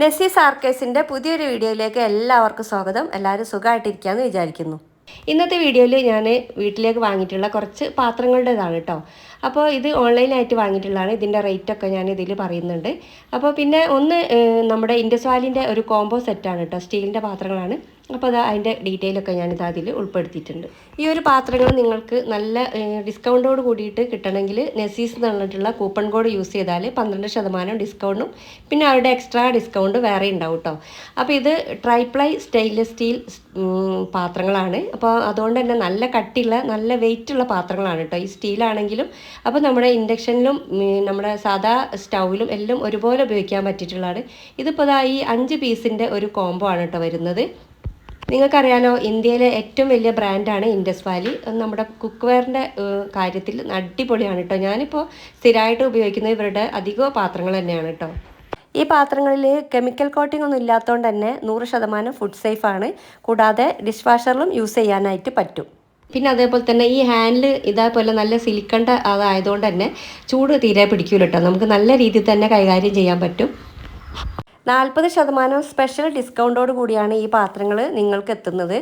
നെസീസ് സാർക്കേസിന്റെ പുതിയൊരു വീഡിയോയിലേക്ക് എല്ലാവർക്കും സ്വാഗതം. എല്ലാവരും സുഖമായിട്ടിരിക്കാമെന്ന് വിചാരിക്കുന്നു. ഇന്നത്തെ വീഡിയോയിൽ ഞാൻ വീട്ടിലേക്ക് വാങ്ങിയിട്ടുള്ള കുറച്ച് പാത്രങ്ങളുടേതാണ് കേട്ടോ അപ്പോൾ ഇത് ഓൺലൈനായിട്ട് വാങ്ങിയിട്ടുള്ളതാണ്. ഇതിന്റെ റേറ്റൊക്കെ ഞാൻ ഇതിൽ പറയുന്നുണ്ട്. അപ്പോൾ പിന്നെ ഒന്ന് നമ്മുടെ ഇൻഡസ് വാലിന്റെ ഒരു കോംബോ സെറ്റാണ് കേട്ടോ സ്റ്റീലിന്റെ പാത്രങ്ങളാണ്. അപ്പോൾ അത് അതിന്റെ ഡീറ്റെയിൽ ഒക്കെ ഞാനിത് അതിൽ ഉൾപ്പെടുത്തിയിട്ടുണ്ട്. ഈ ഒരു പാത്രങ്ങൾ നിങ്ങൾക്ക് നല്ല ഡിസ്കൗണ്ടോട് കൂടിയിട്ട് കിട്ടണമെങ്കിൽ നെസീസ് എന്ന് പറഞ്ഞിട്ടുള്ള കൂപ്പൺ കോഡ് യൂസ് ചെയ്താൽ പന്ത്രണ്ട് ശതമാനം ഡിസ്കൗണ്ടും പിന്നെ അവരുടെ എക്സ്ട്രാ ഡിസ്കൗണ്ട് വേറെ ഉണ്ടാവും കേട്ടോ. അപ്പോൾ ഇത് ട്രൈപ്ലൈ സ്റ്റെയിൻലെസ് സ്റ്റീൽ പാത്രങ്ങളാണ്. അപ്പോൾ അതുകൊണ്ട് തന്നെ നല്ല കട്ടിയുള്ള നല്ല വെയിറ്റുള്ള പാത്രങ്ങളാണ് കേട്ടോ. ഈ സ്റ്റീലാണെങ്കിലും അപ്പോൾ നമ്മുടെ ഇൻഡക്ഷനിലും നമ്മുടെ സാധാ സ്റ്റൗവിലും എല്ലാം ഒരുപോലെ ഉപയോഗിക്കാൻ പറ്റിയിട്ടുള്ളതാണ്. ഇതിപ്പോൾ ദാ ഈ അഞ്ച് പീസിന്റെ ഒരു കോംബോ ആണ് കേട്ടോ വരുന്നത്. നിങ്ങൾക്കറിയാലോ ഇന്ത്യയിലെ ഏറ്റവും വലിയ ബ്രാൻഡാണ് ഇൻഡസ് വാലി. നമ്മുടെ കുക്ക് വെയറിന്റെ കാര്യത്തിൽ അടിപൊളിയാണ് കേട്ടോ. ഞാനിപ്പോൾ സ്ഥിരമായിട്ട് ഉപയോഗിക്കുന്നത് ഇവരുടെ അധിക പാത്രങ്ങൾ തന്നെയാണ് കേട്ടോ. ഈ പാത്രങ്ങളിൽ കെമിക്കൽ കോട്ടിംഗ് ഒന്നും ഇല്ലാത്തതുകൊണ്ട് തന്നെ നൂറ് ശതമാനം ഫുഡ് സേഫാണ് കൂടാതെ ഡിഷ് വാഷറിലും യൂസ് ചെയ്യാനായിട്ട് പറ്റും. പിന്നെ അതേപോലെ തന്നെ ഈ ഹാൻഡിൽ ഇതേപോലെ നല്ല സിലിക്കണ്ട അതായതുകൊണ്ട് തന്നെ ചൂട് തീരെ പിടിക്കൂല കേട്ടോ നമുക്ക് നല്ല രീതിയിൽ തന്നെ കൈകാര്യം ചെയ്യാൻ പറ്റും. നാൽപ്പത് ശതമാനം സ്പെഷ്യൽ ഡിസ്കൗണ്ടോട് കൂടിയാണ് ഈ പാത്രങ്ങൾ നിങ്ങൾക്ക് എത്തുന്നത്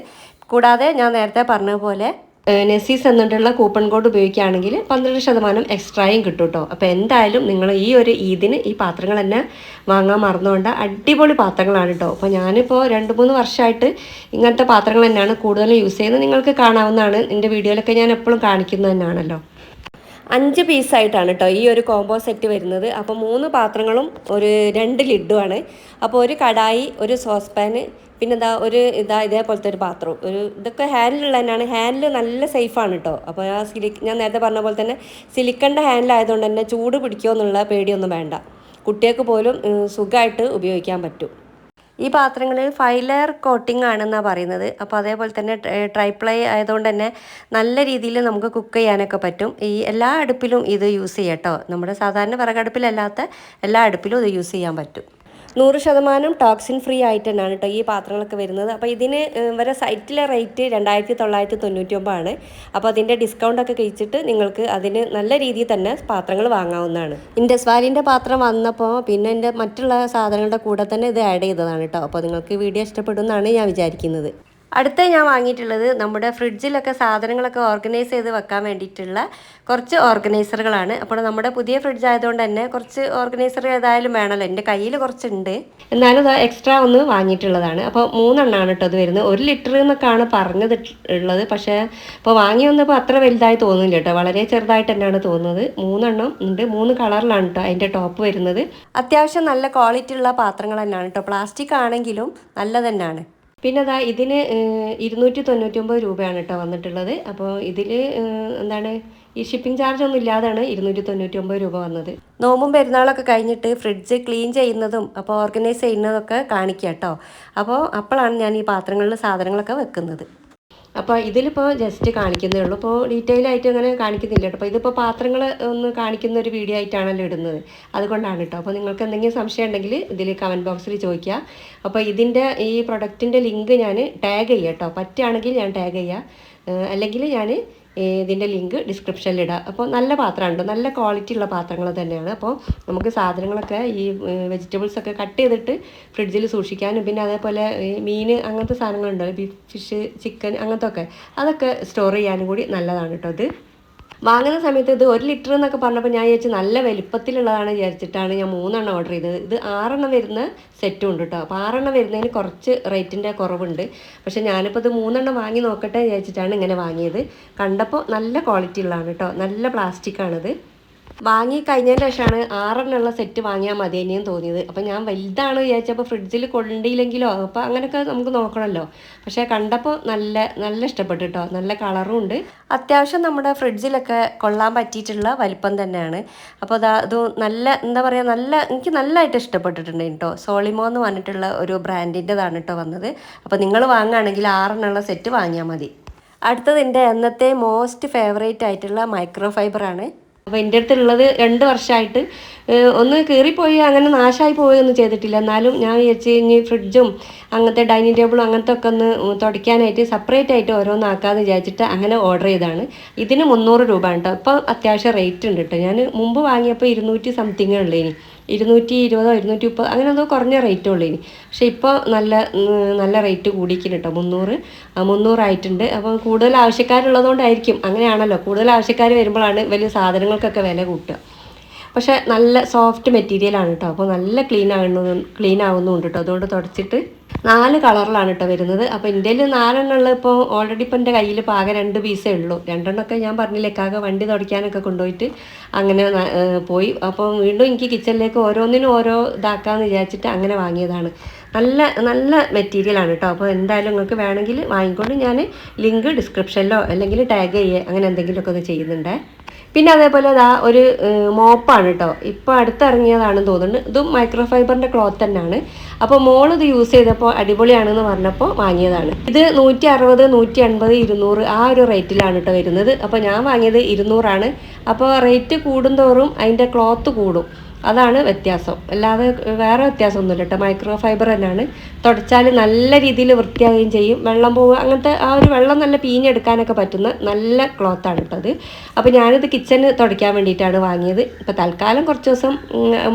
കൂടാതെ ഞാൻ നേരത്തെ പറഞ്ഞ പോലെ ഏഹ്, നെസീസ് എന്നിട്ടുള്ള കൂപ്പൺ കോഡ് ഉപയോഗിക്കുകയാണെങ്കിൽ പന്ത്രണ്ട് ശതമാനം എക്സ്ട്രായും കിട്ടും കേട്ടോ അപ്പോൾ എന്തായാലും നിങ്ങൾ ഈ ഒരു ഈദിന് ഈ പാത്രങ്ങൾ തന്നെ വാങ്ങാൻ മറന്നുകൊണ്ട് അടിപൊളി പാത്രങ്ങളാണ് കേട്ടോ അപ്പോൾ ഞാനിപ്പോൾ രണ്ട് മൂന്ന് വർഷമായിട്ട് ഇങ്ങനത്തെ പാത്രങ്ങൾ തന്നെയാണ് കൂടുതലും യൂസ് ചെയ്യുന്നത്. നിങ്ങൾക്ക് കാണാവുന്നതാണ്. എന്റെ വീഡിയോയിലൊക്കെ ഞാൻ എപ്പോഴും കാണിക്കുന്നത് തന്നെയാണല്ലോ. അഞ്ച് പീസായിട്ടാണ് കേട്ടോ ഈ ഒരു കോംബോ സെറ്റ് വരുന്നത്. അപ്പോൾ മൂന്ന് പാത്രങ്ങളും ഒരു രണ്ട് ലിഡുമാണ് അപ്പോൾ ഒരു കടായി ഒരു സോസ് പാൻ പിന്നെ എന്താ ഒരു ഇതാ ഇതേപോലത്തെ ഒരു പാത്രം. ഒരു ഇതൊക്കെ ഹാൻഡിലുള്ള തന്നെയാണ്. ഹാൻഡിൽ നല്ല സേഫാണ് കേട്ടോ അപ്പോൾ ആ സിലി ഞാൻ നേരത്തെ പറഞ്ഞ പോലെ തന്നെ സിലിക്കണ്ട ഹാൻഡിലായതുകൊണ്ട് തന്നെ ചൂട് പിടിക്കുമോ എന്നുള്ള പേടിയൊന്നും വേണ്ട. കുട്ടികൾക്ക് പോലും സുഖമായിട്ട് ഉപയോഗിക്കാൻ പറ്റും. ഈ പാത്രങ്ങളിൽ ഫൈവ് ലെയർ കോട്ടിംഗ് ആണെന്നാണ് പറയുന്നത്. അപ്പോൾ അതേപോലെ തന്നെ ട്രൈപ്ലൈ ആയതുകൊണ്ട് തന്നെ നല്ല രീതിയിൽ നമുക്ക് കുക്ക് ചെയ്യാനൊക്കെ പറ്റും. ഈ എല്ലാ അടുപ്പിലും ഇത് യൂസ് ചെയ്യാം കേട്ടോ നമ്മുടെ സാധാരണ വിറകടുപ്പിലല്ലാത്ത എല്ലാ അടുപ്പിലും ഇത് യൂസ് ചെയ്യാൻ പറ്റും. നൂറ് ശതമാനം ടോക്സിൻ ഫ്രീ ആയിട്ട് തന്നെയാണ് കേട്ടോ ഈ പാത്രങ്ങളൊക്കെ വരുന്നത്. അപ്പോൾ ഇതിന് വരെ സൈറ്റിലെ റേറ്റ് രണ്ടായിരത്തി തൊള്ളായിരത്തി തൊണ്ണൂറ്റി ഒമ്പതാണ് അപ്പോൾ അതിന്റെ ഡിസ്കൗണ്ടൊക്കെ കഴിച്ചിട്ട് നിങ്ങൾക്ക് അതിന് നല്ല രീതിയിൽ തന്നെ പാത്രങ്ങൾ വാങ്ങാവുന്നതാണ്. ഇന്റെ സ്വാലിന്റെ പാത്രം വന്നപ്പോൾ പിന്നെ എന്റെ മറ്റുള്ള സാധനങ്ങളുടെ കൂടെ തന്നെ ഇത് ആഡ് ചെയ്തതാണ് കേട്ടോ. അപ്പോൾ നിങ്ങൾക്ക് വീഡിയോ ഇഷ്ടപ്പെടുമെന്നാണ് ഞാൻ വിചാരിക്കുന്നത്. അടുത്ത ഞാൻ വാങ്ങിയിട്ടുള്ളത് നമ്മുടെ ഫ്രിഡ്ജിലൊക്കെ സാധനങ്ങളൊക്കെ ഓർഗനൈസ് ചെയ്ത് വെക്കാൻ വേണ്ടിയിട്ടുള്ള കുറച്ച് ഓർഗനൈസറുകളാണ്. അപ്പോൾ നമ്മുടെ പുതിയ ഫ്രിഡ്ജ് ആയതുകൊണ്ട് തന്നെ കുറച്ച് ഓർഗനൈസർ ഏതായാലും വേണമല്ലോ. എന്റെ കയ്യിൽ കുറച്ചുണ്ട്. എന്നാലും എക്സ്ട്രാ ഒന്ന് വാങ്ങിയിട്ടുള്ളതാണ്. അപ്പോൾ മൂന്നെണ്ണമാണ് കേട്ടോ അത് വരുന്നത്. ഒരു ലിറ്റർ എന്നൊക്കെയാണ് പറഞ്ഞത് ഉള്ളത്. പക്ഷേ ഇപ്പോൾ വാങ്ങി വന്നപ്പോൾ അത്ര വലുതായി തോന്നുന്നില്ല കേട്ടോ. വളരെ ചെറുതായിട്ട് തന്നെയാണ് തോന്നുന്നത്. മൂന്നെണ്ണം ഉണ്ട്. മൂന്ന് കളറിലാണ് കേട്ടോ അതിന്റെ ടോപ്പ് വരുന്നത്. അത്യാവശ്യം നല്ല ക്വാളിറ്റി ഉള്ള പാത്രങ്ങൾ തന്നെയാണ് കേട്ടോ. പ്ലാസ്റ്റിക് ആണെങ്കിലും നല്ല തന്നെയാണ്. പിന്നെ അതാ ഇതിന് ഇരുന്നൂറ്റി തൊണ്ണൂറ്റി ഒമ്പത് രൂപയാണ് കേട്ടോ വന്നിട്ടുള്ളത്. അപ്പോൾ ഇതിൽ എന്താണ് ഈ ഷിപ്പിംഗ് ചാർജ് ഒന്നും ഇല്ലാതാണ് ഇരുന്നൂറ്റി തൊണ്ണൂറ്റി ഒമ്പത് രൂപ വന്നത്. നോമ്പും പെരുന്നാളൊക്കെ കഴിഞ്ഞിട്ട് ഫ്രിഡ്ജ് ക്ലീൻ ചെയ്യുന്നതും അപ്പോൾ ഓർഗനൈസ് ചെയ്യുന്നതൊക്കെ കാണിക്കുക കേട്ടോ അപ്പോൾ അപ്പോഴാണ് ഞാൻ ഈ പാത്രങ്ങളിൽ സാധനങ്ങളൊക്കെ വെക്കുന്നത്. അപ്പോൾ ഇതിലിപ്പോൾ ജസ്റ്റ് കാണിക്കുന്നേ ഉള്ളൂ. അപ്പോൾ ഡീറ്റെയിൽ ആയിട്ട് അങ്ങനെ കാണിക്കുന്നില്ല കേട്ടോ. അപ്പോൾ ഇതിപ്പോൾ പാത്രങ്ങൾ ഒന്ന് കാണിക്കുന്ന ഒരു വീഡിയോ ആയിട്ടാണല്ലോ ഇടുന്നത്. അതുകൊണ്ടാണ് കേട്ടോ. അപ്പോൾ നിങ്ങൾക്ക് എന്തെങ്കിലും സംശയം ഉണ്ടെങ്കിൽ ഇതിൽ കമന്റ് ബോക്സിൽ ചോദിക്കുക. അപ്പോൾ ഇതിന്റെ ഈ പ്രൊഡക്റ്റിന്റെ ലിങ്ക് ഞാൻ ടാഗ് ചെയ്യാം കേട്ടോ. പറ്റുകയാണെങ്കിൽ ഞാൻ ടാഗ് ചെയ്യാം. അല്ലെങ്കിൽ ഞാൻ ഇതിന്റെ ലിങ്ക് ഡിസ്ക്രിപ്ഷനിൽ ഇടാം. അപ്പോൾ നല്ല പാത്രമുണ്ട്. നല്ല ക്വാളിറ്റി ഉള്ള പാത്രങ്ങൾ തന്നെയാണ്. അപ്പോൾ നമുക്ക് സാധനങ്ങളൊക്കെ ഈ വെജിറ്റബിൾസ് ഒക്കെ കട്ട് ചെയ്തിട്ട് ഫ്രിഡ്ജിൽ സൂക്ഷിക്കാനും പിന്നെ അതേപോലെ ഈ മീൻ അങ്ങനത്തെ സാധനങ്ങളുണ്ടല്ലോ ബീഫ് ഫിഷ് ചിക്കൻ അങ്ങനത്തെ ഒക്കെ അതൊക്കെ സ്റ്റോർ ചെയ്യാനും കൂടി നല്ലതാണ് കേട്ടോ ഇത്. വാങ്ങുന്ന സമയത്ത് ഇത് ഒരു ലിറ്റർ എന്നൊക്കെ പറഞ്ഞപ്പോൾ ഞാൻ വിചാരിച്ചു നല്ല വലിപ്പത്തിലുള്ളതാണ് വിചാരിച്ചിട്ടാണ് ഞാൻ മൂന്നെണ്ണം ഓർഡർ ചെയ്തത്. ഇത് ആറെണ്ണം വരുന്ന സെറ്റും ഉണ്ട് കേട്ടോ അപ്പോൾ ആറെണ്ണം വരുന്നതിന് കുറച്ച് റേറ്റിന്റെ കുറവുണ്ട്. പക്ഷേ ഞാനിപ്പോൾ ഇത് മൂന്നെണ്ണം വാങ്ങി നോക്കട്ടെ വിചാരിച്ചിട്ടാണ് ഇങ്ങനെ വാങ്ങിയത്. കണ്ടപ്പോൾ നല്ല ക്വാളിറ്റി ഉള്ളതാണ് കേട്ടോ നല്ല പ്ലാസ്റ്റിക് ആണിത്. വാങ്ങി കഴിഞ്ഞതിന് ശേഷമാണ് ആറെണ്ണമുള്ള സെറ്റ് വാങ്ങിയാൽ മതി ഇനിയും തോന്നിയത്. അപ്പം ഞാൻ വലുതാണ് വിചാരിച്ചപ്പോൾ ഫ്രിഡ്ജിൽ കൊണ്ടില്ലെങ്കിലോ? അപ്പോൾ അങ്ങനെയൊക്കെ നമുക്ക് നോക്കണമല്ലോ പക്ഷേ കണ്ടപ്പോൾ നല്ല നല്ല ഇഷ്ടപ്പെട്ടു കേട്ടോ നല്ല കളറും ഉണ്ട്. അത്യാവശ്യം നമ്മുടെ ഫ്രിഡ്ജിലൊക്കെ കൊള്ളാൻ പറ്റിയിട്ടുള്ള വലിപ്പം തന്നെയാണ്. അപ്പോൾ അതാ അത് നല്ല എന്താ പറയുക നല്ല എനിക്ക് നല്ലതായിട്ട് ഇഷ്ടപ്പെട്ടിട്ടുണ്ട് കേട്ടോ സോളിമോ എന്ന് പറഞ്ഞിട്ടുള്ള ഒരു ബ്രാൻഡിന്റെതാണ് കേട്ടോ വന്നത്. അപ്പോൾ നിങ്ങൾ വാങ്ങുകയാണെങ്കിൽ ആറെണ്ണമുള്ള സെറ്റ് വാങ്ങിയാൽ മതി. അടുത്തത് എന്റെ അന്നത്തെ മോസ്റ്റ് ഫേവറേറ്റ് ആയിട്ടുള്ള മൈക്രോ ഫൈബറാണ് അപ്പോൾ എന്റെ അടുത്തുള്ളത് രണ്ട് വർഷമായിട്ട് ഒന്ന് കീറിപ്പോയി അങ്ങനെ നാശമായി പോവുകയൊന്നും ചെയ്തിട്ടില്ല. എന്നാലും ഞാൻ വിചാരിച്ച് കഴിഞ്ഞ് ഫ്രിഡ്ജും അങ്ങനത്തെ ഡൈനിങ് ടേബിളും അങ്ങനത്തെ ഒക്കെ ഒന്ന് തുടയ്ക്കാനായിട്ട് സെപ്പറേറ്റ് ആയിട്ട് ഓരോന്നാക്കാമെന്ന് വിചാരിച്ചിട്ട് അങ്ങനെ ഓർഡർ ചെയ്തതാണ്. ഇതിന് മുന്നൂറ് രൂപ കേട്ടോ ഇപ്പോൾ അത്യാവശ്യം റേറ്റ് ഉണ്ട് കേട്ടോ ഞാൻ മുമ്പ് വാങ്ങിയപ്പോൾ ഇരുന്നൂറ്റി സംതിങ് ഉള്ളേനി. ഇരുന്നൂറ്റി ഇരുപതോ ഇരുന്നൂറ്റി മുപ്പതോ അങ്ങനെ എന്തോ കുറഞ്ഞ റേറ്റേ ഉള്ളൂ ഇനി. പക്ഷേ ഇപ്പോൾ നല്ല നല്ല റേറ്റ് കൂടിക്കുന്നു കേട്ടോ. മുന്നൂറ് മുന്നൂറായിട്ടുണ്ട്. അപ്പം കൂടുതൽ ആവശ്യക്കാരുള്ളതുകൊണ്ടായിരിക്കും. അങ്ങനെയാണല്ലോ. കൂടുതൽ ആവശ്യക്കാർ വരുമ്പോഴാണ് വലിയ സാധനങ്ങൾക്കൊക്കെ വില കൂട്ടുക. പക്ഷേ നല്ല സോഫ്റ്റ് മെറ്റീരിയലാണ് കേട്ടോ. അപ്പോൾ നല്ല ക്ലീൻ ആകുന്നു ക്ലീൻ ആവുന്നുണ്ട് കേട്ടോ. അതുകൊണ്ട് തുടച്ചിട്ട് നാല് കളറിലാണ് കേട്ടോ വരുന്നത്. അപ്പോൾ ഇന്ത്യയിൽ നാലെണ്ണമുള്ള ഇപ്പോൾ ഓൾറെഡി ഇപ്പോൾ എന്റെ കയ്യിൽ പാകം രണ്ട് പീസേ ഉള്ളൂ. രണ്ടെണ്ണമൊക്കെ ഞാൻ പറഞ്ഞില്ലേ കാക വണ്ടി തുടയ്ക്കാനൊക്കെ കൊണ്ടുപോയിട്ട് അങ്ങനെ പോയി. അപ്പോൾ വീണ്ടും എനിക്ക് കിച്ചണിലേക്ക് ഓരോന്നിനും ഓരോ ഇതാക്കാമെന്ന് വിചാരിച്ചിട്ട് അങ്ങനെ വാങ്ങിയതാണ്. നല്ല നല്ല മെറ്റീരിയലാണ് കേട്ടോ അപ്പോൾ എന്തായാലും നിങ്ങൾക്ക് വേണമെങ്കിൽ വാങ്ങിക്കൊണ്ട് ഞാൻ ലിങ്ക് ഡിസ്ക്രിപ്ഷനിലോ അല്ലെങ്കിൽ ടാഗ് ചെയ്യുക അങ്ങനെ എന്തെങ്കിലുമൊക്കെ ഒന്ന് ചെയ്യുന്നുണ്ടേ. പിന്നെ അതേപോലെ ഇതാ ഒരു മോപ്പാണ് കേട്ടോ ഇപ്പോൾ അടുത്തിറങ്ങിയതാണെന്ന് തോന്നുന്നു ഇതും മൈക്രോ ഫൈബറിന്റെ ക്ലോത്ത് തന്നെയാണ്. അപ്പോൾ മോൾ ഇത് യൂസ് ചെയ്തപ്പോൾ അടിപൊളിയാണെന്ന് പറഞ്ഞപ്പോൾ വാങ്ങിയതാണ്. ഇത് നൂറ്റി അറുപത് നൂറ്റി അൻപത് ഇരുന്നൂറ് ആ ഒരു റേറ്റിലാണ് കേട്ടോ വരുന്നത്. അപ്പോൾ ഞാൻ വാങ്ങിയത് ഇരുന്നൂറാണ്. അപ്പോൾ റേറ്റ് കൂടുന്തോറും അതിന്റെ ക്ലോത്ത് കൂടും. അതാണ് വ്യത്യാസം. അല്ലാതെ വേറെ വ്യത്യാസമൊന്നുമില്ല കേട്ടോ മൈക്രോ ഫൈബർ തന്നെയാണ്. തുടച്ചാൽ നല്ല രീതിയിൽ വൃത്തിയാവുകയും ചെയ്യും. വെള്ളം പോവുക അങ്ങനത്തെ ആ ഒരു വെള്ളം നല്ല പീഞ്ഞെടുക്കാനൊക്കെ പറ്റുന്ന നല്ല ക്ലോത്താണ് കേട്ടത് അപ്പോൾ ഞാനിത് കിച്ചന് തുടയ്ക്കാൻ വേണ്ടിയിട്ടാണ് വാങ്ങിയത്. ഇപ്പോൾ തൽക്കാലം കുറച്ച് ദിവസം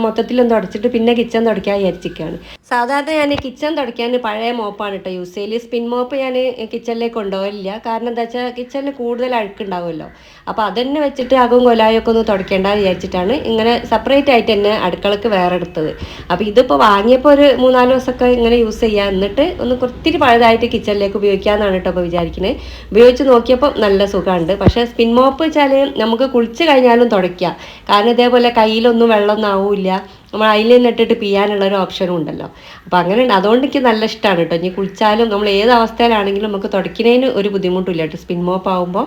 മൊത്തത്തിലൊന്ന് തുടച്ചിട്ട് പിന്നെ കിച്ചൺ തുടയ്ക്കാൻ വിചാരിച്ചിരിക്കുകയാണ്. സാധാരണ ഞാൻ കിച്ചൺ തുടയ്ക്കാൻ പഴയ മോപ്പാണ് കേട്ടോ യൂസ് ചെയ്യൽ സ്പിൻ മോപ്പ് ഞാൻ കിച്ചണിലേക്ക് കൊണ്ടുപോകില്ല കാരണം എന്താ വെച്ചാൽ കിച്ചണിൽ കൂടുതൽ അഴുക്കുണ്ടാവുമല്ലോ. അപ്പോൾ അതന്നെ വെച്ചിട്ട് അകവും കൊലായൊക്കെ ഒന്ന് തുടയ്ക്കേണ്ടെന്ന് വിചാരിച്ചിട്ടാണ് ഇങ്ങനെ സെപ്പറേറ്റ് ആയിട്ട് തന്നെ അടുക്കളക്ക് വേറെ എടുത്തത് അപ്പോൾ ഇതിപ്പോൾ വാങ്ങിയപ്പോൾ ഒരു മൂന്നാൽ ദിവസമൊക്കെ ഇങ്ങനെ യൂസ് ചെയ്യാം. എന്നിട്ട് ഒന്ന് കുറത്തിരി പഴയതായിട്ട് കിച്ചണിലേക്ക് ഉപയോഗിക്കാമെന്നാണ് കേട്ടോ ഇപ്പോൾ വിചാരിക്കുന്നത് ഉപയോഗിച്ച് നോക്കിയപ്പോൾ നല്ല സുഖമുണ്ട്. പക്ഷേ സ്പിൻ മോപ്പ് വെച്ചാൽ നമുക്ക് കുളിച്ച് കഴിഞ്ഞാലും തുടയ്ക്കാം കാരണം ഇതേപോലെ കയ്യിലൊന്നും വെള്ളമൊന്നും ആവില്ല. നമ്മൾ അതിൽ തന്നെ ഇട്ടിട്ട് പിയാനുള്ള ഒരു ഓപ്ഷനും ഉണ്ടല്ലോ. അപ്പോൾ അങ്ങനെ ഉണ്ട് അതുകൊണ്ട് എനിക്ക് നല്ല ഇഷ്ടമാണ് കേട്ടോ. ഇനി കുളിച്ചാലും നമ്മൾ ഏത് അവസ്ഥയിലാണെങ്കിലും നമുക്ക് തുടയ്ക്കുന്നതിന് ഒരു ബുദ്ധിമുട്ടില്ല കേട്ടോ. സ്പിൻ മോപ്പ് ആകുമ്പോൾ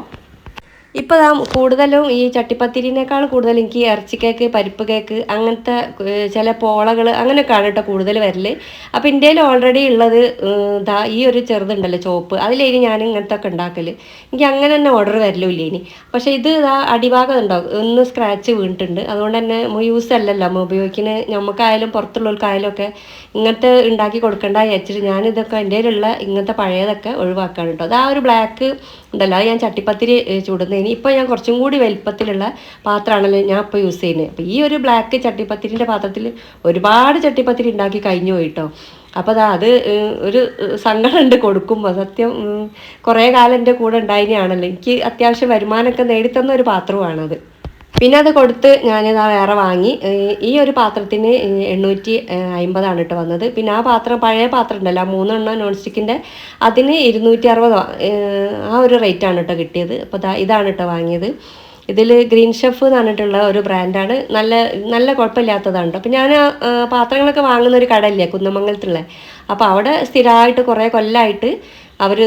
ഇപ്പോൾ കൂടുതലും ഈ ചട്ടിപ്പത്തിരിനേക്കാൾ കൂടുതൽ എനിക്ക് ഇറച്ചി കേക്ക് പരിപ്പ് കേക്ക് അങ്ങനത്തെ ചില പോളകൾ അങ്ങനെയൊക്കെയാണ് കേട്ടോ കൂടുതൽ വരൽ അപ്പോൾ ഇന്ത്യയിൽ ഓൾറെഡി ഉള്ളത് ദാ ഈ ഒരു ചെറുതുണ്ടല്ലോ ചോപ്പ്. അതിലേക്ക് ഞാൻ ഇങ്ങനത്തെ ഒക്കെ ഉണ്ടാക്കൽ എനിക്ക് അങ്ങനെ തന്നെ ഓർഡർ വരലില്ല ഇനി. പക്ഷേ ഇത് ഇതാ അടിഭാഗം ഉണ്ടാവും ഒന്ന് സ്ക്രാച്ച് വീണിട്ടുണ്ട്. അതുകൊണ്ട് തന്നെ യൂസ് അല്ലല്ലോ. നമ്മൾ ഉപയോഗിക്കുന്ന നമുക്കായാലും പുറത്തുള്ളവർക്കായാലും ഒക്കെ ഇങ്ങനത്തെ ഉണ്ടാക്കി കൊടുക്കണ്ട വിചാരിച്ചിട്ട് ഞാനിതൊക്കെ എന്റെ ഇങ്ങനത്തെ പഴയതൊക്കെ ഒഴിവാക്കാണ് കേട്ടോ. അത് ആ ഒരു ബ്ലാക്ക് ഉണ്ടല്ലോ. അത് ഞാൻ ചട്ടിപ്പത്തിരി ഏഹ്, ചുടുന്നതിന് ഇപ്പോൾ ഞാൻ കുറച്ചും കൂടി വലിപ്പത്തിലുള്ള പാത്രമാണല്ലോ ഞാൻ ഇപ്പോൾ യൂസ് ചെയ്യുന്നത്. അപ്പോൾ ഈ ഒരു ബ്ലാക്ക് ചട്ടിപ്പത്തിരിന്റെ പാത്രത്തിൽ ഒരുപാട് ചട്ടിപ്പത്തിരി ഉണ്ടാക്കി കഴിഞ്ഞു പോയിട്ടോ. അപ്പോൾ അതാ അത് ഒരു സങ്കടം സങ്കടമുണ്ട് കൊടുക്കുമ്പോൾ സത്യം കുറേ കാലം എന്റെ കൂടെ ഉണ്ടായിരുന്നതാണല്ലോ. എനിക്ക് അത്യാവശ്യം വരുമാനമൊക്കെ നേടിത്തന്ന ഒരു പാത്രമാണത്. പിന്നെ അത് കൊടുത്ത് ഞാനിതാ വേറെ വാങ്ങി. ഈ ഒരു പാത്രത്തിന് എണ്ണൂറ്റി അമ്പതാണ് കേട്ടോ വന്നത്. പിന്നെ ആ പാത്രം പഴയ പാത്രം ഉണ്ടല്ലോ മൂന്നെണ്ണം നോൺ സ്റ്റിക്കിന്റെ അതിന് ഇരുന്നൂറ്റി അറുപത് ആ ഒരു റേറ്റാണ് കേട്ടോ കിട്ടിയത്. അപ്പോൾ ഇതാണ് കേട്ടോ വാങ്ങിയത്. ഇതിൽ ഗ്രീൻ ഷെഫ് എന്ന് പറഞ്ഞിട്ടുള്ള ഒരു ബ്രാൻഡാണ് നല്ല നല്ല കുഴപ്പമില്ലാത്തതാണ് കേട്ടോ. അപ്പോൾ ഞാൻ പാത്രങ്ങളൊക്കെ വാങ്ങുന്ന ഒരു കടയില്ലേ കുന്നമംഗലത്തുള്ള. അപ്പോൾ അവിടെ സ്ഥിരമായിട്ട് കുറേ കൊല്ലമായിട്ട് അവർ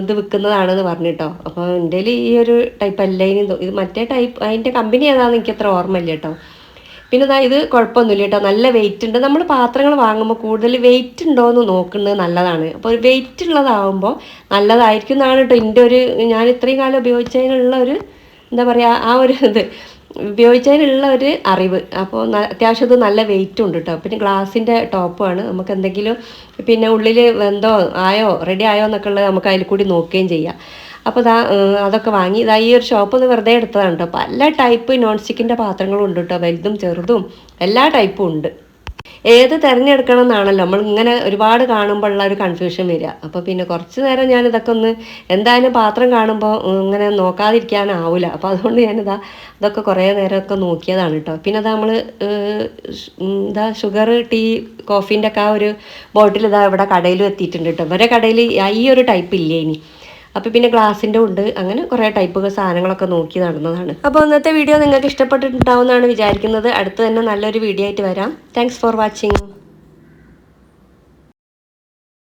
ഇത് വിൽക്കുന്നതാണെന്ന് പറഞ്ഞിട്ടോ. അപ്പോൾ എന്റെ ഈ ഒരു ടൈപ്പ് അല്ല ഇനി ഇത് മറ്റേ ടൈപ്പ് അതിന്റെ കമ്പനി ഏതാണെന്ന് എനിക്ക് അത്ര ഓർമ്മയില്ല കേട്ടോ. പിന്നെ ഇതാ ഇത് കുഴപ്പമൊന്നുമില്ല കേട്ടോ. നല്ല വെയിറ്റ് ഉണ്ട്. നമ്മൾ പാത്രങ്ങൾ വാങ്ങുമ്പോൾ കൂടുതൽ വെയിറ്റ് ഉണ്ടോ എന്ന് നോക്കുന്നത് നല്ലതാണ്. അപ്പോൾ ഒരു വെയിറ്റ് ഉള്ളതാവുമ്പോൾ നല്ലതായിരിക്കും എന്നാണ് കേട്ടോ എന്റെ ഒരു ഞാൻ ഇത്രയും കാലം ഉപയോഗിച്ചതിനുള്ള ഒരു എന്താ പറയുക ആ ഒരു ഇത്. ഉപയോഗിച്ചതിനുള്ള ഒരു അറിവ് അപ്പോൾ അത്യാവശ്യം നല്ല വെയിറ്റും ഉണ്ട് കേട്ടോ പിന്നെ ഗ്ലാസിന്റെ ടോപ്പാണ് നമുക്ക് എന്തെങ്കിലും പിന്നെ ഉള്ളിൽ വെന്തോ ആയോ റെഡി ആയോ എന്നൊക്കെ ഉള്ളത് നമുക്ക് അതിൽ കൂടി നോക്കുകയും ചെയ്യാം. അപ്പോൾ ഇതാ അതൊക്കെ വാങ്ങി. ഇതാ ഈ ഒരു ഷോപ്പ് ഒന്ന് വെറുതെ എടുത്തതാണ് കേട്ടോ പല ടൈപ്പ് നോൺ സ്റ്റിക്കിന്റെ പാത്രങ്ങളും ഉണ്ട് കേട്ടോ വലുതും ചെറുതും. എല്ലാ ടൈപ്പും ഉണ്ട്. ഏത് തിരഞ്ഞെടുക്കണം എന്നാണല്ലോ നമ്മൾ ഇങ്ങനെ ഒരുപാട് കാണുമ്പോഴുള്ള ഒരു കൺഫ്യൂഷൻ വരിക. അപ്പോൾ പിന്നെ കുറച്ച് നേരം ഞാൻ ഇതൊക്കെ ഒന്ന് എന്തായാലും പാത്രം കാണുമ്പോൾ ഇങ്ങനെ നോക്കാതിരിക്കാനാവില്ല അപ്പോൾ അതുകൊണ്ട് ഞാനിതാ ഇതൊക്കെ കുറേ നേരമൊക്കെ നോക്കിയതാണ് കേട്ടോ. പിന്നെ അതാ നമ്മൾ എന്താ ഷുഗർ ടീ കോഫീന്റെ ഒക്കെ ആ ഒരു ബോട്ടിൽ ഇതാ ഇവിടെ കടയിലും എത്തിയിട്ടുണ്ട് കേട്ടോ. ഇവരെ കടയിൽ ഈ ഒരു ടൈപ്പ് ഇല്ലേ ഇനി? അപ്പോൾ പിന്നെ ഗ്ലാസിന്റെ ഉണ്ട്. അങ്ങനെ കുറേ ടൈപ്പ് സാധനങ്ങളൊക്കെ നോക്കി നടന്നതാണ്. അപ്പോൾ ഇന്നത്തെ വീഡിയോ നിങ്ങൾക്ക് ഇഷ്ടപ്പെട്ടിട്ടുണ്ടാവുമെന്നാണ് വിചാരിക്കുന്നത്. അടുത്ത് തന്നെ നല്ലൊരു വീഡിയോ ആയിട്ട് വരാം. Thanks for watching